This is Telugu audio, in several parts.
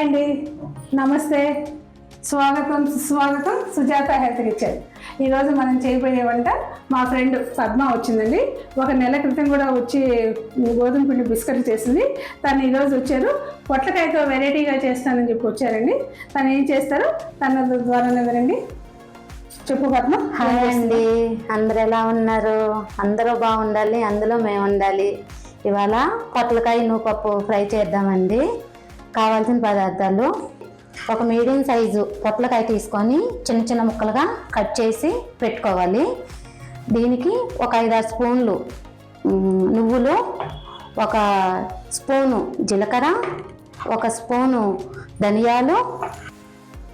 అండి. నమస్తే. స్వాగతం సుస్వాగతం. Sujatha health kitchen. ఈరోజు మనం చేయబోయే వంట మా ఫ్రెండ్ పద్మ వచ్చిందండి. ఒక నెల క్రితం కూడా వచ్చి గోధుమ పిండి బిస్కెట్ చేసింది. తను ఈరోజు వచ్చారు. పొట్లకాయతో వెరైటీగా చేస్తానని చెప్పి వచ్చారండి. తను ఏం చేస్తారు తన ద్వారానే వినండి. చెప్పు పద్మ. హాయ్ అండి. అందరు ఎలా ఉన్నారు? అందరూ బాగుండాలి. అందులో మేము ఉండాలి ఇవాళ పొట్లకాయ పప్పు ఫ్రై చేద్దామండి. కావాల్సిన పదార్థాలు ఒక మీడియం సైజు పొట్లకాయ తీసుకొని చిన్న చిన్న ముక్కలుగా కట్ చేసి పెట్టుకోవాలి. దీనికి ఒక ఐదారు స్పూన్లు నువ్వులు ఒక స్పూను జీలకర్ర ఒక స్పూను ధనియాలు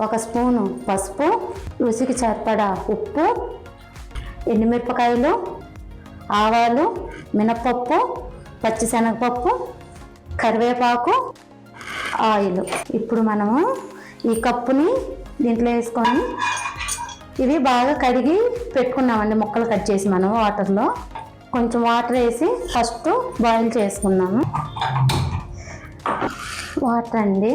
ఒక స్పూను పసుపు రుచికి సరిపడా ఉప్పు ఎండుమిరపకాయలు ఆవాలు మినపప్పు పచ్చిశనగపప్పు కరివేపాకు ఆయిల్. ఇప్పుడు మనము ఈ కప్పుని దీంట్లో వేసుకొని ఇవి బాగా కడిగి పెట్టుకున్నామండి ముక్కలు కట్ చేసి మనం వాటర్లో. కొంచెం వాటర్ వేసి ఫస్ట్ బాయిల్ చేసుకున్నాము వాటర్ అండి.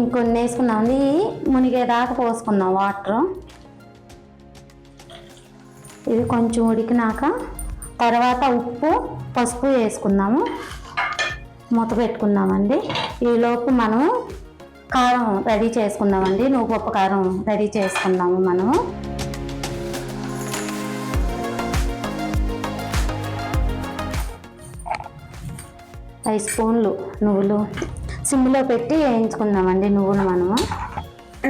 ఇంకొన్ని వేసుకున్నాం ఇది మునిగేదాకా పోసుకున్నాం వాటర్. ఇది కొంచెం ఉడికినాక తర్వాత ఉప్పు పసుపు వేసుకున్నాము మూత పెట్టుకున్నామండి ఈలోపు మనము కారం రెడీ చేసుకున్నామండి నువ్వు పప్పు కారం రెడీ చేసుకున్నాము మనము. ఐదు స్పూన్లు నువ్వులు సిమ్లో పెట్టి వేయించుకుందామండి నువ్వులు మనము.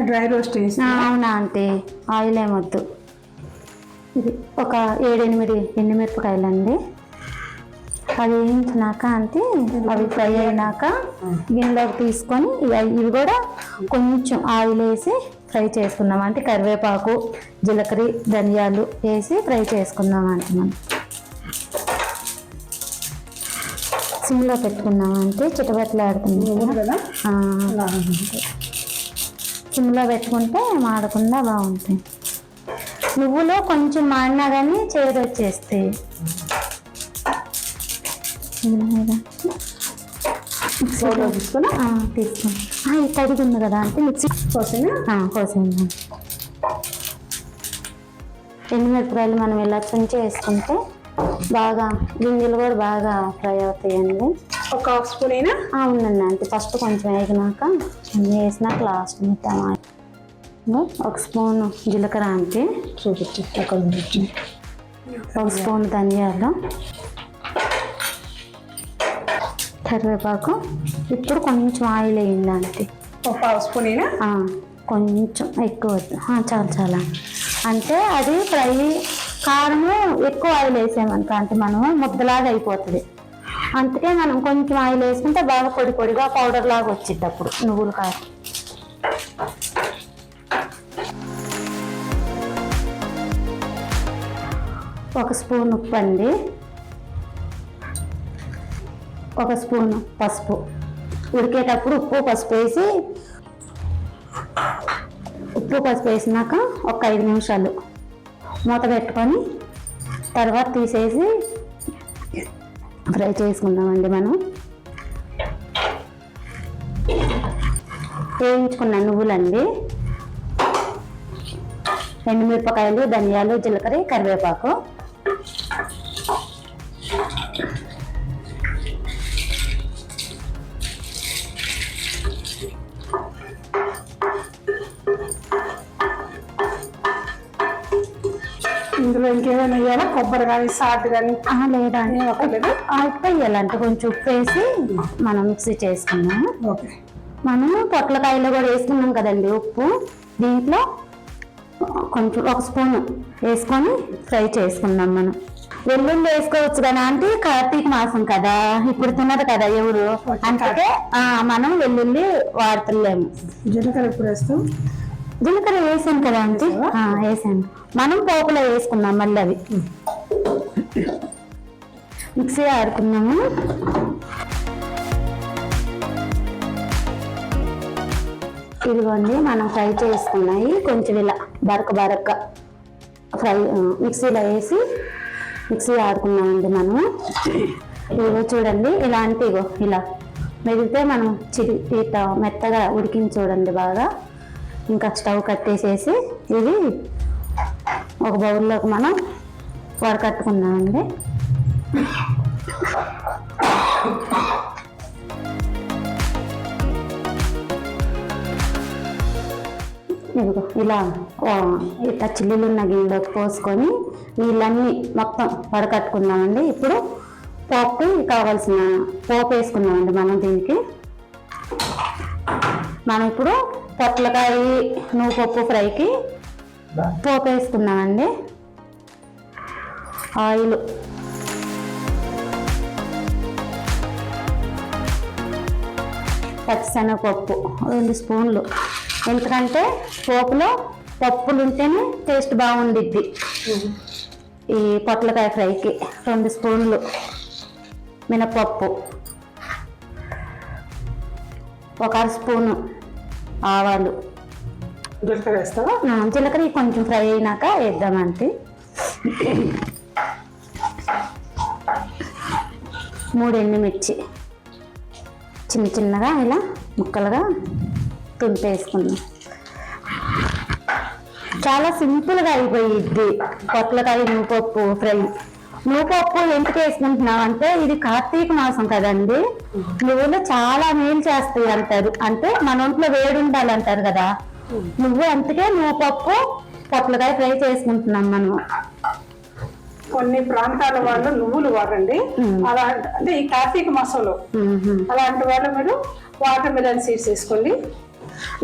డ్రై రోస్ట్ అవునా అంటే ఆయిల్ ఏమొద్దు ఇది ఒక ఏడెనిమిది ఎండుమిరపకాయలండి. అవి వేయించినాక అంటే అవి ఫ్రై అయినాక గిన్నెలోకి తీసుకొని ఇవి ఇవి కూడా కొంచెం ఆయిల్ వేసి ఫ్రై చేసుకుందాం. అంటే కరివేపాకు జీలకర్ర ధనియాలు వేసి ఫ్రై చేసుకుందాం అంటే మనం. సిమ్లో పెట్టుకున్నాం అంటే కదా. అలా. సిమ్లో పెట్టుకుంటే మాడకుండా బాగుంటాయి. నువ్వులు కొంచెం మాడినా కానీ చేదు వచ్చేస్తాయి. ఇది తడిగి ఉంది కదా అంటే మిక్సీ కోసేనా? కోసేయండి. ఎండుమిరపకాయలు మనం ఇలా తుంచి వేసుకుంటే బాగా గింజలు కూడా బాగా ఫ్రై అవుతాయండి. ఒక హాఫ్ స్పూన్ అయినా? ఉండండి అంటే ఫస్ట్ కొంచెం వేగినాక వేసినాక లాస్ట్ టమాటా ఒక స్పూన్ జీలకర్ర అంటే చూపించి ఒక స్పూన్ ధనియాలు. కరివేపాకు. ఇప్పుడు కొంచెం ఆయిల్ వేయండి అంటే ఒక హాఫ్ స్పూన్ కొంచెం ఎక్కువ చాలు చాలా అంటే అది ఫ్రై కారము ఎక్కువ ఆయిల్ వేసామనుకో అంటే మనం ముద్దలాగా అయిపోతుంది. అందుకే మనం కొంచెం ఆయిల్ వేసుకుంటే బాగా పొడి పొడిగా పౌడర్ లాగా వచ్చింది అప్పుడు నువ్వులు కారం. ఒక స్పూన్ ఉప్పు అండి. ఒక స్పూన్ పసుపు. ఉడికేటప్పుడు ఉప్పు పసుపు వేసి ఉప్పు పసుపు వేసినాక ఒక ఐదు నిమిషాలు మూత పెట్టుకొని తర్వాత తీసేసి ఫ్రై చేసుకుందామండి మనం. వేయించుకున్న నువ్వులండి. ఎండుమిరపకాయలు ధనియాలు జీలకర్ర కరివేపాకు. ఇందులో ఇంకేమైనా వేయాలా కొబ్బరి కానీ సాల్ట్ కానీ? లేదా. ఉప్పు వేయాలంటే కొంచెం ఉప్పు వేసి మనం మిక్సీ చేసుకున్నాము ఓకే. మనం పొట్లకాయలో కూడా వేసుకున్నాం కదండి ఉప్పు. దీంట్లో కొంచెం ఒక స్పూన్ వేసుకొని ఫ్రై చేసుకుందాం మనం. వెల్లుల్లి వేసుకోవచ్చు కదా అంటే కార్తీక మాసం కదా. ఇప్పుడు తినదు కదా ఎవరు? ఆ, మనం వెల్లుల్లి వాడుతలేము. జీలకర్ర ఎప్పుడు వేస్తాం. జీలకర్ర వేసాను కదా అంటే వేసాను. మనం పోపులో వేసుకున్నాం మళ్ళీ అవి. మిక్సీ ఆడుకున్నాము ఇదిగోండి మనం ఫ్రై చేసుకున్నాయి. కొంచెం ఇలా బరక బరక ఫ్రై మిక్సీలో వేసి మిక్సీ ఆడుకున్నామండి మనము ఇదిగో చూడండి ఇలాంటి ఇగో ఇలా మెదిగితే మనం చిరి ఇట్లా మెత్తగా ఉడికించి చూడండి బాగా. ఇంకా స్టవ్ కట్టేసేసి ఇది ఒక బౌల్లోకి మనం వడకట్టుకున్నామండి ఇదిగో ఇలా ఆ, ఇట్లా చిల్లులున్న గిన్నెలోకి పోసుకొని నీళ్ళన్నీ మొత్తం వడకట్టుకున్నామండి ఇప్పుడు పోపుకి కావాల్సిన పోపు వేసుకున్నామండి మనం దీనికి. మనం ఇప్పుడు పొట్లకాయ నువ్వు పప్పు ఫ్రైకి పోపు వేసుకున్నామండి ఆయిల్. పచ్చిశనగపప్పు రెండు స్పూన్లు. ఎందుకంటే పోపులో పప్పులు ఉంటేనే టేస్ట్ బాగుండిద్ది. ఈ పొట్లకాయ ఫ్రైకి రెండు స్పూన్లు మినపప్పు. ఒక అర స్పూను ఆవాలు. జీలకర్ర వేస్తావా? జీలకర్ర కొంచెం ఫ్రై అయినాక వేద్దామంటే మూడు ఎండుమిర్చి. చిన్న చిన్నగా ఇలా ముక్కలుగా తుంపేసుకుందాం. చాలా సింపుల్గా అయిపోయిద్ది. పొట్లకాయ నువ్వుపప్పు ఫ్రై. నువ్వుపప్పు ఎందుకు వేసుకుంటున్నాం అంటే ఇది కార్తీక మాసం కదండి. నువ్వులు చాలా మేలు చేస్తాయి అంటారు. అంటే మన ఒంట్లో వేడి ఉండాలంటారు కదా. నువ్వు అందుకే నువ్వుపప్పు పొట్లకాయ ఫ్రై చేసుకుంటున్నాం మనం. కొన్ని ప్రాంతాల వాళ్ళు నువ్వులు వాడండి. అలా అంటే ఈ కార్తీక మాసంలో. అలాంటి వాళ్ళు మీరు వాటర్ మిలన్ సీడ్స్ వేసుకోండి.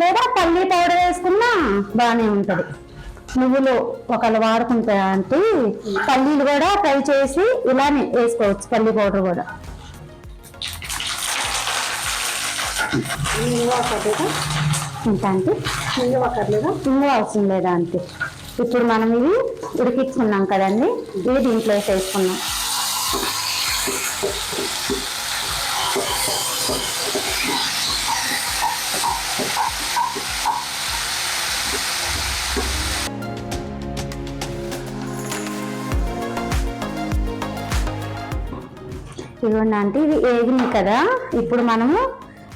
లేదా పల్లి పౌడర్ వేసుకున్నా బాగానే ఉంటది. నువ్వులు ఒకళ్ళు వాడుకుంటా అంటే పల్లీలు కూడా ఫ్రై చేసి ఇలానే వేసుకోవచ్చు పల్లి పౌడర్ కూడా. ఇంకా అంటే? ఇంగువ అవసరం లేదా అంటే? ఇప్పుడు మనం ఇవి ఉడికించుకున్నాం కదండి ఇవి దీంట్లో వేసేసుకున్నాం. ఇదిగోండి అంటే ఇవి వేగినాయి కదా. ఇప్పుడు మనము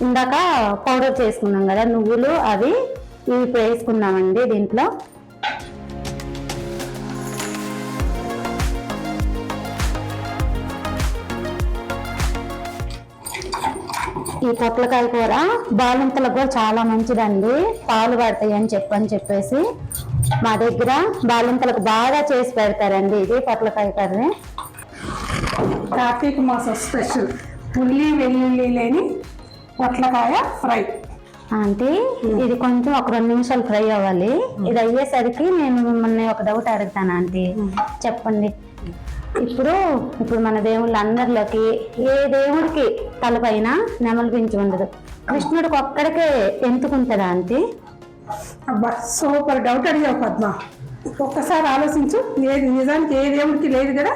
ఇందాక పౌడర్ చేసుకున్నాం కదా నువ్వులు అవి ఇవి వేసుకున్నామండి దీంట్లో. ఈ పొట్లకాయ కూర బాలింతలకు కూడా చాలా మంచిదండి. పాలు పడతాయి అని చెప్పని చెప్పేసి మా దగ్గర బాలింతలకు బాగా చేసి పెడతారండి ఇది పొట్లకాయ కర్రీ. కార్తీక మాసం స్పెషల్ ఉల్లి వెల్లుల్లి లేని పొట్లకాయ ఫ్రై. అంటే ఇది కొంచెం ఒక రెండు నిమిషాలు ఫ్రై అవ్వాలి. ఇది అయ్యేసరికి నేను మిమ్మల్ని ఒక డౌట్ అడుగుతాను ఆంటీ. చెప్పండి. ఇప్పుడు ఇప్పుడు మన దేవుళ్ళ అందరిలోకి ఏ దేవుడికి తలపైన నెమలి పించి ఉండదు. కృష్ణుడికి ఒక్కడికే ఎందుకుంటుందా ఆంటీ? అబ్బా సూపర్ డౌట్ అడిగావు పద్మ. ఒక్కసారి ఆలోచించు. ఏది నిజానికి ఏ దేవుడికి లేదు కదా?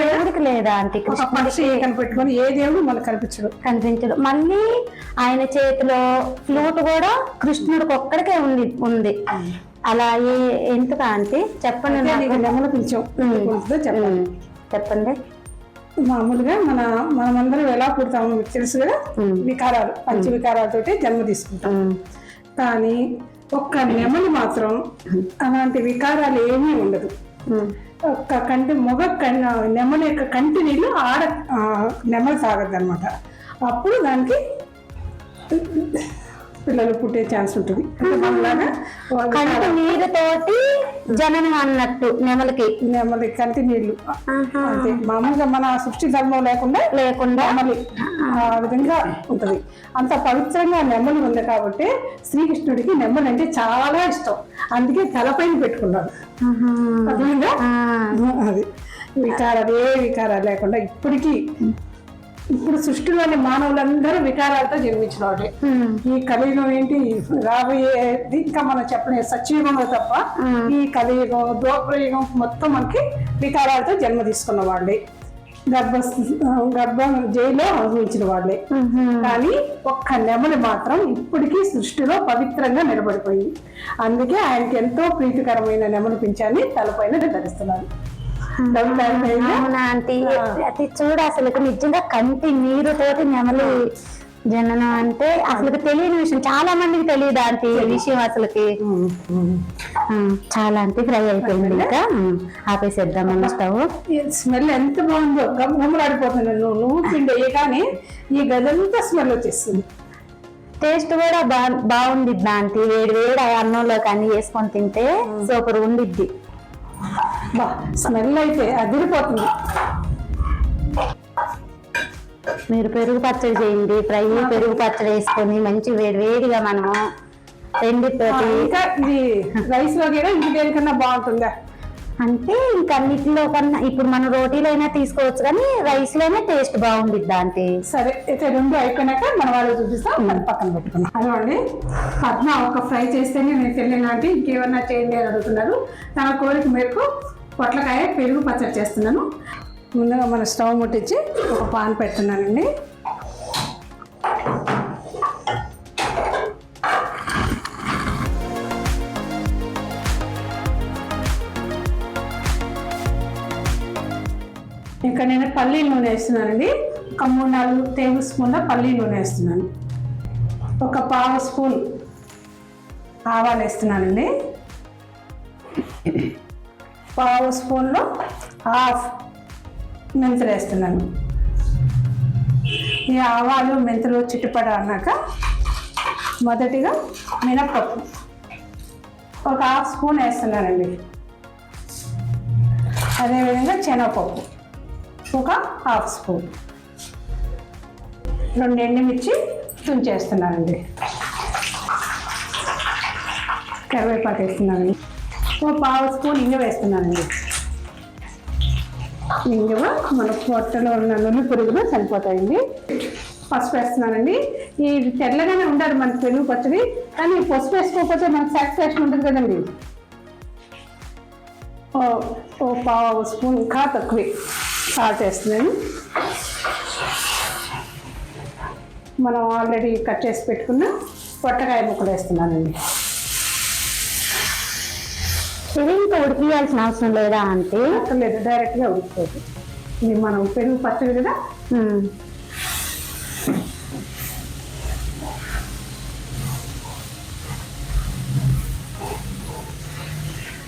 దేవుడికి లేదా ఒక పక్షి కనిపెట్టుకొని ఏ దేవుడు మనకు కనిపించడు. కనిపించడు. మళ్ళీ ఆయన చేతిలో ఫ్లూట్ కూడా కృష్ణుడికి ఒక్కడికే ఉంది ఉంది. అలా ఏ ఎందుకు చెప్పండి అంటే పిలిచాం చెప్పాలి ఉమ్, చెప్పండి. మామూలుగా మన మనమందరం ఎలా పుడతామో మీకు తెలుసు కదా. వికారాలు పంచ వికారాలతోటి జన్మ తీసుకుంటాం. కానీ ఒక్క నెమలి మాత్రం అలాంటి వికారాలు ఏమీ ఉండదు. ఒక్క కంటి మొగ కన్ నెమలి యొక్క కంటి నీళ్ళు ఆడ నెమలి తాగద్దు అనమాట అప్పుడు దానికి పిల్లలు పుట్టే ఛాన్స్ ఉంటుంది. కంటి నీరుతోటి జననం అన్నట్టు నెమలికి. నెమలి కంటి ఆహా. అంతే మామూలుగా మన సృష్టి ధర్మం లేకుండా లేకుండా. నెమలి. ఆ విధంగా ఉంటది. అంత పవిత్రంగా నెమలి ఉంది కాబట్టి శ్రీకృష్ణుడికి నెమలి అంటే చాలా ఇష్టం. అందుకే తలపైన పెట్టుకున్నాడు. అర్థమైందా? ఆ, అది. వికారాలు ఏ వికారాలు లేకుండా ఇప్పటికీ ఇప్పుడు సృష్టిలోని మానవులందరూ వికారాలతో జన్మించిన వాళ్ళే ఉమ్, ఈ కలియుగం ఏంటి? రాబోయే ఇంకా మనం చెప్పలే. సత్యయుగంలో తప్ప ఈ కలియుగం దోపరయుగం మొత్తం మనకి వికారాలతో జన్మ తీసుకున్న వాళ్ళే. గర్భ గర్భం జైల్లో అనుభవించిన వాళ్ళే. కానీ ఒక్క నెమలి మాత్రం ఇప్పటికీ సృష్టిలో పవిత్రంగా నిలబడిపోయింది. అందుకే ఆయనకి ఎంతో ప్రీతికరమైన నెమలి పింఛాన్ని తలపైన అయిపోయిందా? అవునా ఆంటీ? అది చూడు అసలు నిజంగా కంటి నీరు తోటి నెమలి జననం అంటే అసలు తెలియని విషయం. చాలా మందికి తెలియదు ఆంటీ ఈ విషయం అసలుకి? చాలా అంటే ఫ్రై అయిపోయింది ఇంకా. ఉమ్, ఆపేసేద్దామన్న స్టవ్ స్మెల్ ఎంత బాగుందో. గమ్మలాడిపోతుంది నువ్వు. నువ్వు పిండి వేయగానే ఈ గదంతా స్మెల్ వచ్చేస్తుంది. టేస్ట్ కూడా బా బాగుండిద్ది ఆంటీ. వేడి వేడి అన్నంలో కానీ వేసుకొని తింటే సూపర్ ఉండిద్ది. బా స్మెల్ అయితే అదిరిపోతుంది. మీరు పెరుగు పచ్చడి చేయండి ఫ్రై పెరుగు పచ్చడి వేసుకొని మంచి వేడి వేడిగా మనము ఇంకా ఇది రైస్లో కూడా ఇంక దేనికన్నా బాగుంటుందా? అంటే ఇంకా అన్నిటిలో కన్నా ఇప్పుడు మనం రోటీలైనా తీసుకోవచ్చు కానీ రైస్లోనే టేస్ట్ బాగుండిద్ది ఆంటీ సరే అయితే రెండు అయిపోయినాక మన వాళ్ళు చూపిస్తాం అది పక్కన పెట్టుకున్నాం హలో అండి. పద్మ ఒక ఫ్రై చేస్తేనే నేను తెలియను అంటే ఇంకేమన్నా చేయండి అని అడుగుతున్నారు. తన కోరిక మేరకు పొట్లకాయ పెరుగు పచ్చడి చేస్తున్నాను. ముందుగా మన స్టవ్ ముట్టించి ఒక పాన్ పెడుతున్నానండి ఇంకా నేను పల్లీ నూనె వేస్తున్నానండి. ఒక మూడు నాలుగు టేబుల్ స్పూన్ల పల్లీ నూనె వేస్తున్నాను. ఒక పావు స్పూన్ ఆవాలు వేస్తున్నానండి. పావు స్పూన్లో హాఫ్ మెంతులు వేస్తున్నాను. ఈ ఆవాలు మెంతులు చిట్టుపడ అన్నాక మొదటిగా మినప్పప్పు. ఒక హాఫ్ స్పూన్ వేస్తున్నానండి. అదేవిధంగా శనగపప్పు. ఒక హాఫ్ స్పూన్. రెండు ఎండుమిర్చి తుంచేస్తున్నానండి. కరివేపాకు వేస్తున్నానండి. ఒక పావు స్పూన్ ఇంగ వేస్తున్నానండి. ఇంగువ మన పొట్టలో ఉన్న నులి పురుగులు చనిపోతాయండి పసుపు వేస్తున్నానండి. ఈ తెల్లగానే ఉండాలి మన పెరుగు పచ్చడి కానీ పసుపు వేసుకోకపోతే మనకు సాటిస్ఫాక్షన్ ఉంటుంది కదండి. ఓ ఓ పావు స్పూన్ ఇంకా తక్కువే. సాల్ట్ వేస్తున్నాను. మనం ఆల్రెడీ కట్ చేసి పెట్టుకున్న పొట్టకాయ ముక్కలు వేస్తున్నానండి. ఇది ఇంకా ఉడికియాల్సిన అవసరం లేదా ఆంటీ అక్కర్లేదు డైరెక్ట్గా ఉడికిపోతుంది ఇది మనం పెరుగు పచ్చడి కదా.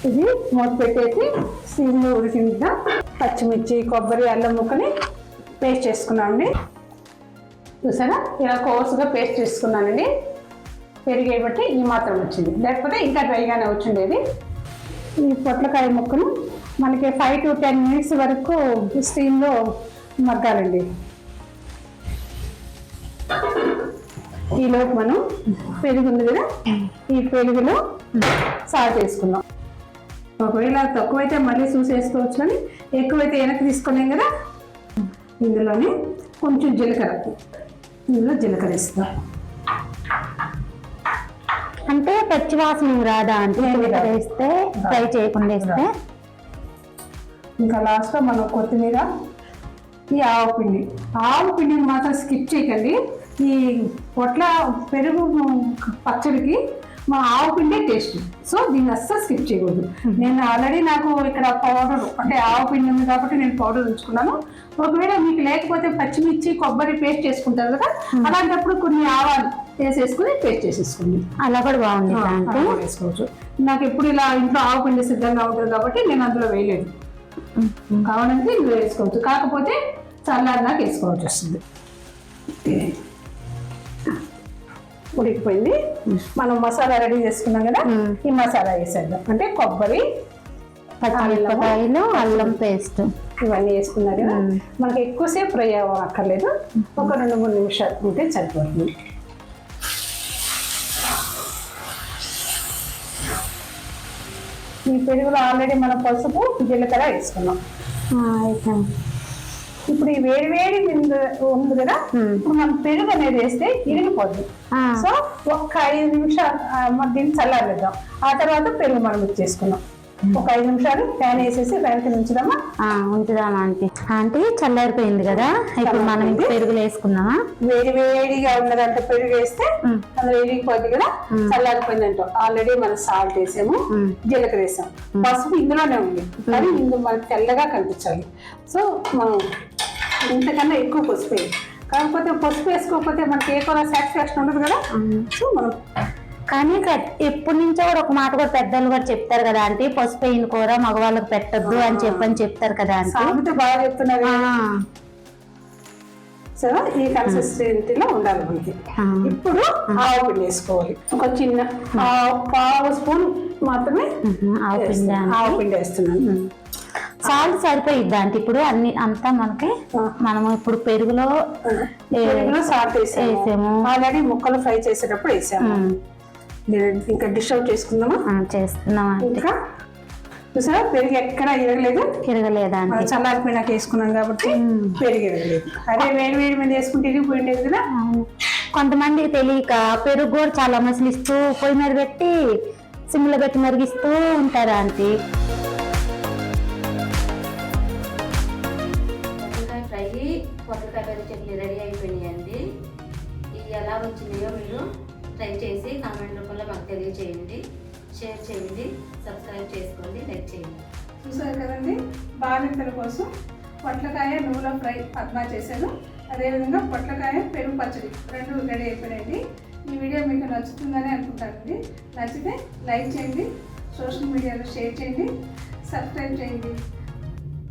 ఇది మూత పెట్టేసి సీమ్లో ఉడికిన పచ్చిమిర్చి కొబ్బరి అల్లం ముక్కని పేస్ట్ చేసుకున్నామండి చూసారా? ఇలా కోర్సుగా పేస్ట్ చేసుకున్నానండి. పెరిగే బట్టి ఈ మాత్రం వచ్చింది. లేకపోతే ఇంకా డ్రైగానే వచ్చిండేది. ఈ పొట్లకాయ ముక్కను మనకి ఫైవ్ టు టెన్ మినిట్స్ వరకు స్టీమ్లో మగ్గాలండి. ఈలోపు మనం పెరుగు ఉంది కదా ఈ పెరుగులో సాల్ట్ వేసుకుందాం. ఒకవేళ తక్కువైతే మళ్ళీ చూసి వేసుకోవచ్చు కానీ ఎక్కువైతే వెనక్కి తీసుకోలేం కదా ఇందులోనే కొంచెం జీలకర్ర. ఇందులో జీలకర్ర ఇస్తాం అంటే పచ్చి వాసన రాదా అంటే. వేస్తే ఫ్రై చేయకుండా వేస్తే? ఇంకా లాస్ట్లో మనం కొత్తిమీర ఈ ఆవు పిండి. ఆవు పిండిని మాత్రం స్కిప్ చేయకండి. ఈ పొట్ల పెరుగు పచ్చడికి మా ఆవు పిండి టేస్ట్ సో దీన్ని అస్సలు స్కిప్ చేయకూడదు. నేను ఆల్రెడీ నాకు ఇక్కడ పౌడర్ అంటే ఆవు పిండి ఉంది కాబట్టి నేను పౌడర్ ఉంచుకున్నాను. ఒకవేళ మీకు లేకపోతే పచ్చిమిర్చి కొబ్బరి పేస్ట్ చేసుకుంటారు కదా? అలాంటప్పుడు కొన్ని ఆవాలు వేసేసుకుని పేస్ట్ చేసేసుకోండి. అలా కూడా బాగుంది వేసుకోవచ్చు. నాకు ఎప్పుడు ఇలా ఇంట్లో ఆవు పిండి సిద్ధంగా ఉంటుంది కాబట్టి నేను అందులో వేయలేదు. కావాలంటే ఇందులో వేసుకోవచ్చు. కాకపోతే చల్లారినాక వేసుకోవాల్సి వస్తుంది. ఉడికిపోయింది. మనం మసాలా రెడీ చేసుకున్నాం కదా. ఈ మసాలా వేసేద్దాం. అంటే కొబ్బరి పచ్చిమిరపకాయలు అల్లం. పేస్ట్. ఇవన్నీ వేసుకున్నారు. మనకి ఎక్కువసేపు ఫ్రై అవ్వక్కర్లేదు. ఒక రెండు మూడు నిమిషాలు ఉంటే సరిపోతుంది. ఈ పెరుగులో ఆల్రెడీ మనం పసుపు జీలకర్ర వేసుకున్నాం. ఇప్పుడు ఈ వేడి వేడి ఉంది కదా. ఇప్పుడు మనం పెరుగు అనేది వేస్తే ఇరిగిపోద్ది. సో ఒక్క ఐదు నిమిషాలు దీన్ని చల్లారిద్దాం ఆ తర్వాత పెరుగు మనం మిక్స్ చేసుకున్నాం ఒక ఐదు నిమిషాలు ఫ్యాన్ వేసేసి ఫ్యాన్ కింద ఉంచుదామా ఉంచుదామా ఆంటీ? ఆంటీ చల్లారిపోయింది కదా? ఇప్పుడు మనం ఇంక పెరుగులు వేసుకుందామా? వేడి వేడిగా ఉన్నదంటే పెరుగు వేస్తే. అందులో ఇరిగిపోద్ది కదా? చల్లారిపోయిందంట. ఆల్రెడీ మనం సాల్ట్ వేసాము. జీలకర్ర వేసాం పసుపు ఇందులోనే ఉంది కానీ ఇందులో మనకి తెల్లగా కనిపించాలి. సో మనం ఇంతకన్నా ఎక్కువ పసుపు కాకపోతే పసుపు వేసుకోకపోతే మనకి ఏ కూడా సాటిస్ఫాక్షన్ ఉండదు కదా? సో మనం కానీ ఎప్పటి నుంచో కూడా ఒక మాట కూడా పెద్దలు కూడా చెప్తారు కదా ఆంటీ పసుపు అయిన కూర మగవాళ్ళకి పెట్టొద్దు అని చెప్పని చెప్తారు కదా సామెత బాగా చెప్తున్నారు సో ఈ కన్సిస్టెన్సీలో ఉండాలి మనకి. ఇప్పుడు ఆవు పిండి వేసుకోవాలి. ఒక చిన్న పావు స్పూన్ మాత్రమే ఆవు పిండి. ఆవు పిండి వేస్తున్నాను. సాల్ట్ సరిపోయిద్ది ఆంటీ ఇప్పుడు అన్ని అంతా మనకి? ఆ. మనం ఇప్పుడు పెరుగులో పెరుగులో సాల్ట్ వేసాము. ఆల్రెడీ ముక్కలు ఫ్రై చేసేటప్పుడు వేసాము. ఇంకా డిష్ అవుట్ చేసుకుందామా? ఆ, చేస్తున్నాం ఆంటీ ఇంకా? చూసారా పెరుగు ఎక్కడ ఇరగలేదు ఆంటీ చల్లారిపోయినాక వేసుకున్నాం కాబట్టి పెరుగు ఇరగలేదు అదే వేడి వేడి మీద వేసుకుంటే ఇరిగిపోయిండేది కదా? అవును. కొంతమందికి తెలియక పెరుగు కూడా చాలా మసిలిస్తూ పొయ్యి మీద పెట్టి సిమ్లో పెట్టి మరిగిస్తూ ఉంటారు ఆంటీ ఫ్రై పొట్లకాయ చట్నీ రెడీ అయిపోయినాయండి. ఇవి ఎలా వచ్చినాయో మీరు చేయండి షేర్ చేయండి సబ్స్క్రైబ్ చేసుకోండి లైక్ చేయండి. చూసారు కదండి? బాలింతల కోసం పొట్లకాయ నువ్వుల ఫ్రై పద్మా చేశాను. అదేవిధంగా పొట్లకాయ పెరుగు పచ్చడి రెండు రెడీ అయిపోయాయండి ఈ వీడియో మీకు నచ్చుతుందని అనుకుంటానండి. నచ్చితే లైక్ చేయండి సోషల్ మీడియాలో షేర్ చేయండి సబ్స్క్రైబ్ చేయండి.